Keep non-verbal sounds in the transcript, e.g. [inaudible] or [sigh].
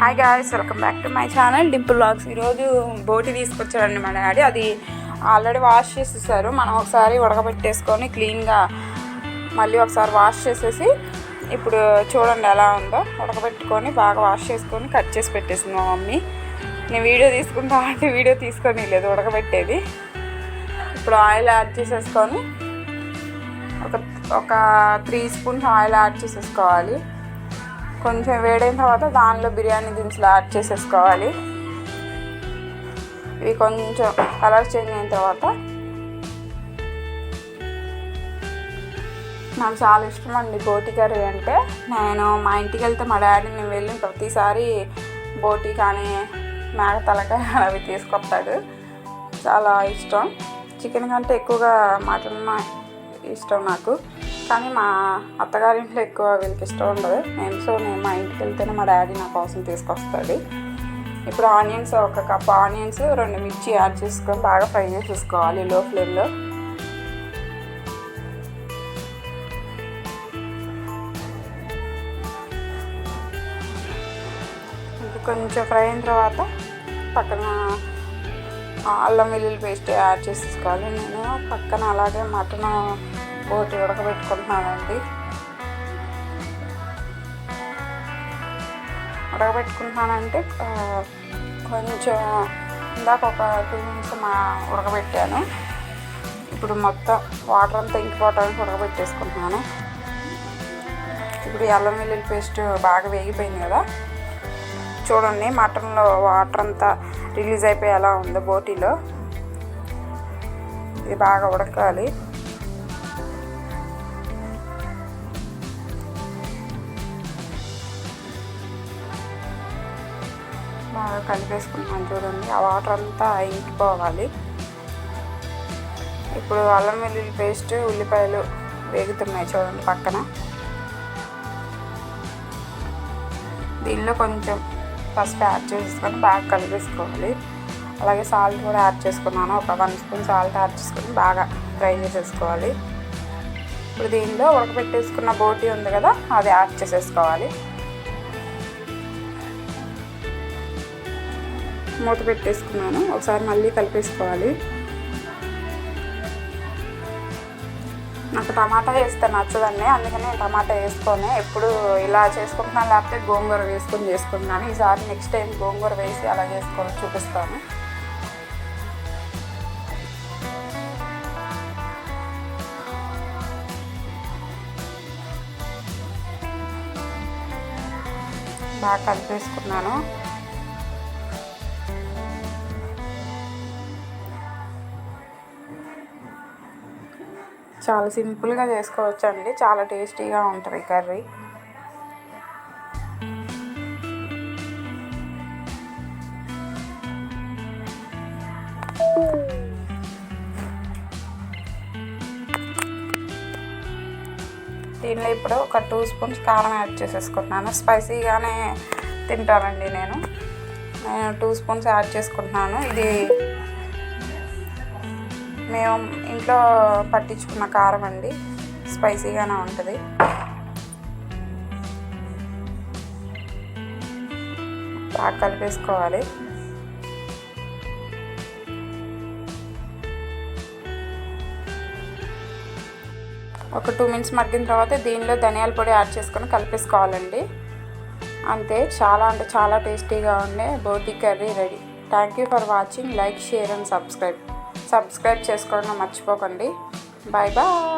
Hi guys welcome back to my channel Dimple blogs ఈరోజు బోటి తీసుకొచ్చాడండి మా డాడీ. అది ఆల్రెడీ వాష్ చేసేసారు. మనం ఒకసారి ఉడకబెట్టేసుకొని క్లీన్గా మళ్ళీ ఒకసారి వాష్ చేసేసి ఇప్పుడు చూడండి ఎలా ఉందో. ఉడకబెట్టుకొని బాగా వాష్ చేసుకొని కట్ చేసి పెట్టేసింది మా మమ్మీ. నేను వీడియో తీసుకుంటా అంటే వీడియో తీసుకొని లేదు ఉడకబెట్టేది. ఇప్పుడు ఆయిల్ యాడ్ చేసేసుకొని ఒక ఒక త్రీ స్పూన్స్ ఆయిల్ యాడ్ చేసేసుకోవాలి. కొంచెం వేడైన తర్వాత దానిలో బిర్యానీ దినుసులు యాడ్ చేసేసుకోవాలి. ఇవి కొంచెం కలర్ చేంజ్ అయిన తర్వాత నాకు చాలా ఇష్టం అండి బోటి కర్రీ అంటే. నేను మా ఇంటికి వెళ్తే మా డాడీ నేను వెళ్ళిన ప్రతిసారి బోటి కానీ మేక తలకాయ [laughs] అవి తీసుకొస్తాడు. చాలా ఇష్టం. చికెన్ కంటే ఎక్కువగా మటన్ ఇష్టం నాకు. కానీ మా అత్తగారింట్లో ఎక్కువ వీళ్ళకి ఇష్టం ఉండదు. నేను సో నేను మా ఇంటికి వెళ్తేనే మా డాడీ నా కోసం తీసుకొస్తాడు. ఇప్పుడు ఆనియన్స్ ఒక కప్ ఆనియన్స్ రెండు మిర్చి యాడ్ చేసుకొని బాగా ఫ్రై చేసేసుకోవాలి లో ఫ్లేమ్లో. కొంచెం ఫ్రై అయిన తర్వాత పక్కన అల్లం వెల్లుల్లి పేస్ట్ యాడ్ చేసేసుకోవాలి. నేను పక్కన అలాగే మటన్ బోటి ఉడకబెట్టుకుంటున్నానండి. ఉడకబెట్టుకుంటున్నానంటే కొంచెం ఇందాక ఒక టూ మినిట్స్ మా ఉడకబెట్టాను. ఇప్పుడు మొత్తం వాటర్ అంతా ఇంకిపోవటానికి ఉడకబెట్టేసుకుంటున్నాను. ఇప్పుడు అల్లం వెల్లుల్లి పేస్ట్ బాగా వేగిపోయింది కదా. చూడండి మటన్లో వాటర్ అంతా రిలీజ్ అయిపోయి ఎలా ఉందో బోటీలో. ఇది బాగా ఉడకాలి. బాగా కలిపేసుకున్నాను చూడండి. ఆ వాటర్ అంతా ఇంకిపోవాలి. ఇప్పుడు అల్లం వెల్లుల్లి పేస్ట్ ఉల్లిపాయలు వేగుతున్నాయి చూడండి పక్కన. దీనిలో కొంచెం ఫస్ట్ యాడ్ చేసుకొని బాగా కలిపేసుకోవాలి. అలాగే సాల్ట్ కూడా యాడ్ చేసుకున్నాను. ఒక వన్ స్పూన్ సాల్ట్ యాడ్ చేసుకొని బాగా ఫ్రై చేసేసుకోవాలి. ఇప్పుడు దీనిలో ఉడకబెట్టేసుకున్న బోటీ ఉంది కదా అది యాడ్ చేసేసుకోవాలి. మూత పెట్టేసుకున్నాను. ఒకసారి మళ్ళీ కలిపేసుకోవాలి. నాకు టమాటా వేస్తే నచ్చదండి అందుకని నేను టమాటా వేసుకొని ఎప్పుడు ఇలా చేసుకుంటున్నాను లేకపోతే గోంగూర వేసుకొని చేసుకుంటున్నాను. ఈసారి నెక్స్ట్ టైం గోంగూర వేసి అలా చేసుకొని చూపిస్తాను. బాగా కలిపేసుకున్నాను. చాలా సింపుల్గా చేసుకోవచ్చు అండి చాలా టేస్టీగా ఉంటుంది కర్రీ. దీనిలో ఇప్పుడు ఒక టూ స్పూన్స్ కారం యాడ్ చేసేసుకుంటున్నాను. స్పైసీగానే తింటానండి నేను. నేను టూ స్పూన్స్ యాడ్ చేసుకుంటున్నాను. ఇది మేము ఇంట్లో పట్టించుకున్న కారం అండి. స్పైసీగానే ఉంటుంది. బాగా కలిపేసుకోవాలి. ఒక టూ మినిట్స్ మగ్గిన తర్వాత దీనిలో ధనియాల పొడి యాడ్ చేసుకొని కలిపేసుకోవాలండి. అంతే చాలా అంటే చాలా టేస్టీగా ఉండే బోటి curry ready. Thank you for watching like share and subscribe subscribe చేసుకోవడం మర్చిపోకండి. Bye bye.